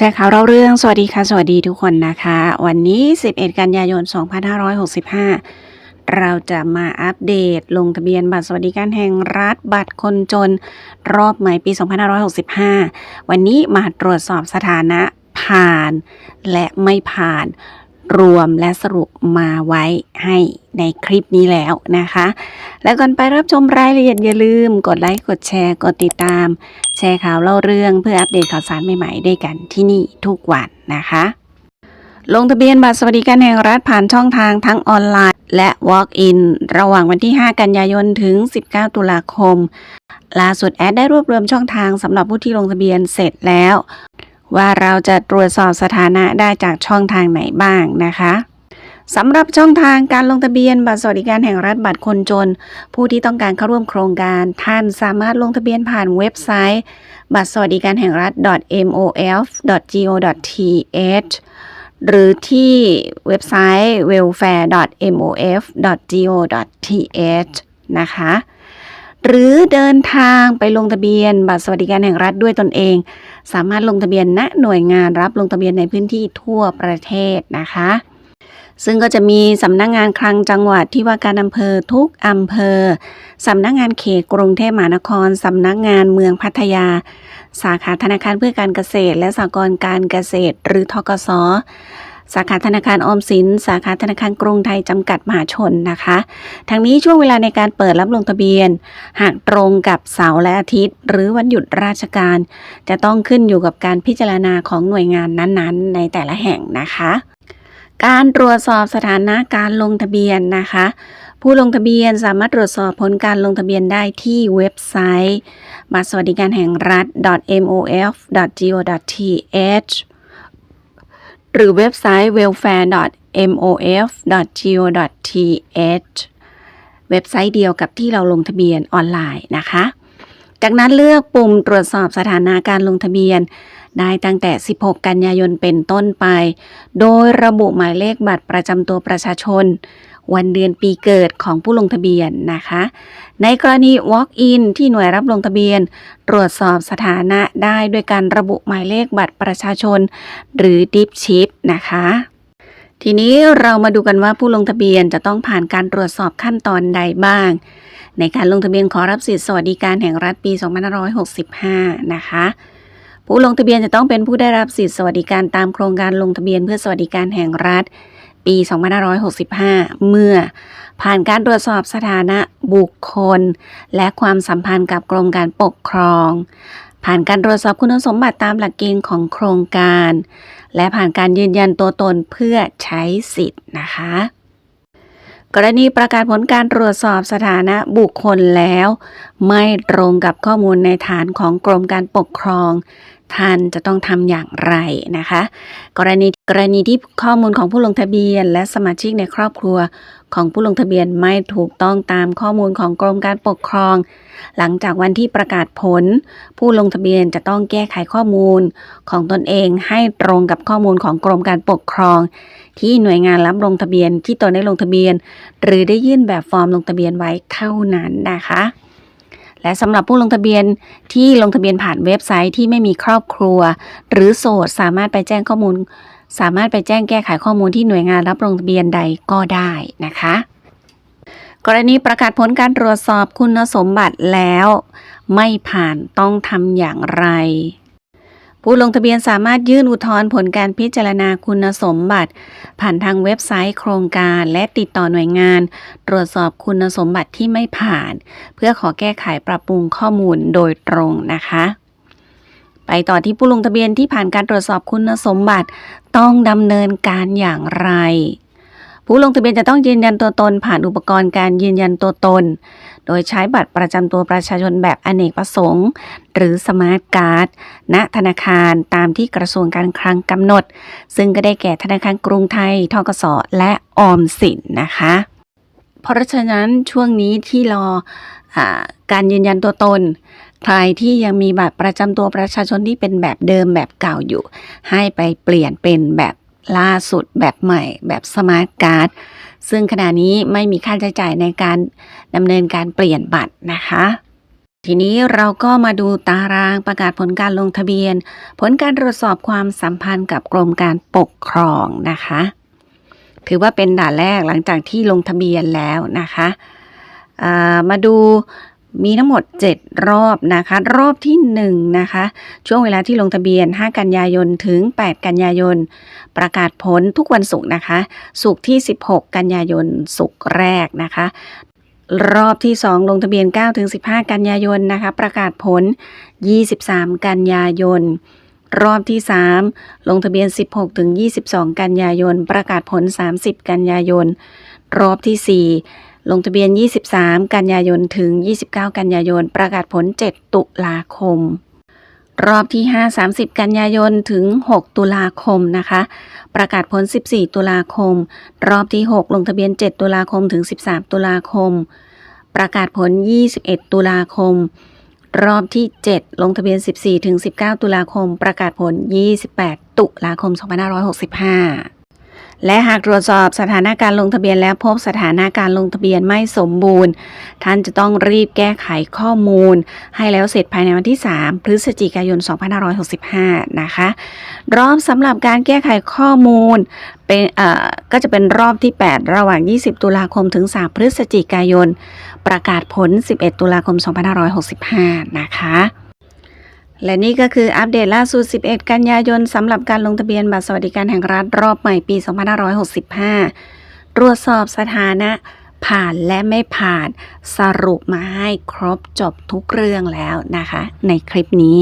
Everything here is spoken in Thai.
แชร์ข่าวเราเรื่องสวัสดีค่ะ สวัสดีทุกคนนะคะ วันนี้ 11 กันยายน 2565 เราจะมาอัปเดตลงทะเบียนบัตรสวัสดิการแห่งรัฐบัตรคนจน รอบใหม่ปี 2565 วันนี้มาตรวจสอบสถานะผ่านและไม่ผ่าน รวมและสรุปมาไว้ให้ในคลิปนี้แล้วนะคะ และก่อนไปรับชมรายละเอียดอย่าลืม กดไลค์กดแชร์กดติดตาม แชร์ข่าวเล่าเรื่องเพื่ออัปเดตข่าวสารใหม่ๆด้วยกันที่นี่ทุกวันนะคะ ลงทะเบียนบัตรสวัสดิการแห่งรัฐผ่านช่องทางทั้งออนไลน์ และ Walk-in ระหว่างวันที่ 5 กันยายนถึง 19 ตุลาคมล่าสุดแอดได้รวบรวมช่องทางสำหรับผู้ที่ลงทะเบียนเสร็จแล้ว ว่าเราจะตรวจสอบสถานะได้จากช่องทางไหนบ้างนะคะสำหรับช่องทางการลงทะเบียนบัตรสวัสดิการแห่งรัฐบัตรคนจน ผู้ที่ต้องการเข้าร่วมโครงการ ท่านสามารถลงทะเบียนผ่านเว็บไซต์ บัตรสวัสดิการแห่งรัฐ mof.go.th หรือที่เว็บไซต์ welfare.mof.go.th นะคะ หรือเดินทางไปลงทะเบียนบัตรสวัสดิการแห่งรัฐด้วยตนเอง สามารถลงทะเบียนณหน่วยงานรับลงทะเบียนในพื้นที่ทั่วประเทศนะคะ ซึ่งก็จะมีสำนักงงานคลังจังหวัดที่ว่าการอำเภอทุกอำเภอสำนักงานเขตกรุงเทพมหานครสำนักงานเมืองพัทยา สาขาธนาคารเพื่อการเกษตร และสหกรณ์การเกษตร หรือทกส สาขาธนาคารออมสิน สาขาธนาคารกรุงไทยจำกัดมหาชนนะคะ ทั้งนี้ช่วงเวลาในการเปิดรับลงทะเบียน หากตรงกับเสาร์และอาทิตย์ หรือวันหยุดราชการ จะต้องขึ้นอยู่กับการพิจารณาของหน่วยงานนั้นๆ ในแต่ละแห่งนะคะ การตรวจสอบสถานะการลงทะเบียนนะคะผู้ลงทะเบียนสามารถตรวจสอบผลการลงทะเบียนได้ที่เว็บไซต์ บัตรสวัสดิการแห่งรัฐ mof.go.th หรือเว็บไซต์ welfare.mof.go.th เว็บไซต์เดียวกับที่เราลงทะเบียนออนไลน์นะคะ จากนั้นเลือกปุ่มตรวจสอบสถานาการลงทะเบียน ได้ตั้งแต่ 16 กันยายนเป็นต้นไป โดยระบุหมายเลขบัตรประจำตัวประชาชน วันเดือนปีเกิดของผู้ลงทะเบียนนะคะ ในกรณี Walk-in ที่หน่วยรับลงทะเบียน ตรวจสอบสถานะได้ด้วยการระบุหมายเลขบัตรประชาชน หรือ DIP Chip นะคะทีนี้เรามาดูกันว่าผู้ลงทะเบียนจะต้องผ่านการตรวจสอบขั้นตอนใดบ้าง ในการลงทะเบียนขอรับสิทธิสวัสดิการแห่งรัฐปี2565 นะคะ ผู้ลงทะเบียนจะต้องเป็นผู้ได้รับสิทธิสวัสดิการตามโครงการลงทะเบียนเพื่อสวัสดิการแห่งรัฐ ปี 2565 เมื่อผ่านการตรวจสอบสถานะบุคคล และความสัมพันธ์กับกรมการปกครอง ผ่านการตรวจสอบคุณสมบัติตามหลักเกณฑ์ของโครงการ และผ่านการยืนยันตัวตนเพื่อใช้สิทธิ์นะคะกรณีประกาศผลการตรวจสอบสถานะบุคคลแล้ว ไม่ตรงกับข้อมูลในฐานของกรมการปกครอง ท่านจะต้องทำอย่างไรนะคะ กรณีกรณีที่ข้อมูลของผู้ลงทะเบียน และสมาชิกในครอบครัวของผู้ลงทะเบียนไม่ถูกต้องตามข้อมูลของกรมการปกครอง หลังจากวันที่ประกาศผล ผู้ลงทะเบียนจะต้องแก้ไขข้อมูลของตนเองให้ตรงกับข้อมูลของกรมการปกครอง ที่หน่วยงานรับลงทะเบียนที่ตนได้ลงทะเบียน หรือได้ยื่นแบบฟอร์มลงทะเบียนไว้เท่านั้นนะคะ และสำหรับผู้ลงทะเบียนที่ลงทะเบียนผ่านเว็บไซต์ที่ไม่มีครอบครัว หรือโสดสามารถไปแจ้งข้อมูล สามารถไปแจ้งแก้ไขข้อมูลที่หน่วยงานรับลงทะเบียนใดก็ได้นะคะ กรณีประกาศผลการตรวจสอบคุณสมบัติแล้ว ไม่ผ่านต้องทำอย่างไร ผู้ลงทะเบียนสามารถยื่นอุทธรณ์ผลการพิจารณาคุณสมบัติ ผ่านทางเว็บไซต์โครงการและติดต่อหน่วยงาน ตรวจสอบคุณสมบัติที่ไม่ผ่าน เพื่อขอแก้ไขปรับปรุงข้อมูลโดยตรงนะคะ ไปต่อที่ผู้ลงทะเบียนที่ผ่านการตรวจสอบคุณสมบัติ ต้องดำเนินการอย่างไร ผู้ลงทะเบียนจะต้องยืนยันตัวตนผ่านอุปกรณ์การยืนยันตัวตน โดยใช้บัตรประจำตัวประชาชนแบบอเนกประสงค์ หรือสมาร์ทการ์ด ณ ธนาคารตามที่กระทรวงการคลังกำหนด ซึ่งก็ได้แก่ธนาคารกรุงไทย ทกส และออมสินนะคะ เพราะฉะนั้นช่วงนี้ที่รออการยืนยันตัวตนใครที่ยังมีบัตรประจำตัวประชาชนที่เป็นแบบเดิมแบบเก่าอยู่ ให้ไปเปลี่ยนเป็นแบบ ล่าสุดแบบใหม่แบบสมาร์ทการ์ดซึ่งขณะนี้ไม่มีค่าใช้จ่ายในการดำเนินการเปลี่ยนบัตรนะคะ ทีนี้เราก็มาดูตารางประกาศผลการลงทะเบียน ผลการตรวจสอบความสัมพันธ์กับกรมการปกครองนะคะ ถือว่าเป็นด่านแรกหลังจากที่ลงทะเบียนแล้วนะคะ มาดู มีทั้งหมด 7 รอบนะคะ รอบที่1นะคะ ช่วงเวลาที่ลงทะเบียน 5 กันยายนถึง 8 กันยายน ประกาศผลทุกวันศุกร์นะคะ ศุกร์ที่ 16 กันยายนศุกร์แรกนะคะ รอบที่ 2 ลงทะเบียน 9 ถึง 15 กันยายนนะคะ ประกาศผล 23 กันยายน รอบที่ 3 ลงทะเบียน 16 ถึง 22 กันยายน ประกาศผล 30 กันยายน รอบที่ 4 ลงทะเบียน 23 กันยายนถึง 29 กันยายน ประกาศผล 7 ตุลาคม รอบที่ 5 30 กันยายนถึง 6 ตุลาคมนะคะ ประกาศผล 14 ตุลาคม รอบที่ 6 ลงทะเบียน 7 ตุลาคมถึง 13 ตุลาคม ประกาศผล 21 ตุลาคม รอบที่ 7 ลงทะเบียน 14ถึง19 ตุลาคม ประกาศผล 28 ตุลาคม 2565 และหากตรวจสอบสถานะการลงทะเบียนแล้วพบสถานะการลงทะเบียนไม่สมบูรณ์ ท่านจะต้องรีบแก้ไขข้อมูล ให้แล้วเสร็จภายในวันที่ 3 พฤศจิกายน 2565 นะคะรอบสำหรับการแก้ไขข้อมูลเป็นก็จะเป็นรอบที่ 8 ระหว่าง 20 ตุลาคมถึง 3 พฤศจิกายน ประกาศผล 11 ตุลาคม 2565 นะคะ และนี่ก็คืออัปเดตล่าสุด 11 กันยายนสำหรับการลงทะเบียนบัตรสวัสดิการแห่งรัฐรอบใหม่ปี 2565 ตรวจสอบสถานะผ่านและไม่ผ่านสรุปมาให้ครบจบทุกเรื่องแล้วนะคะ ในคลิปนี้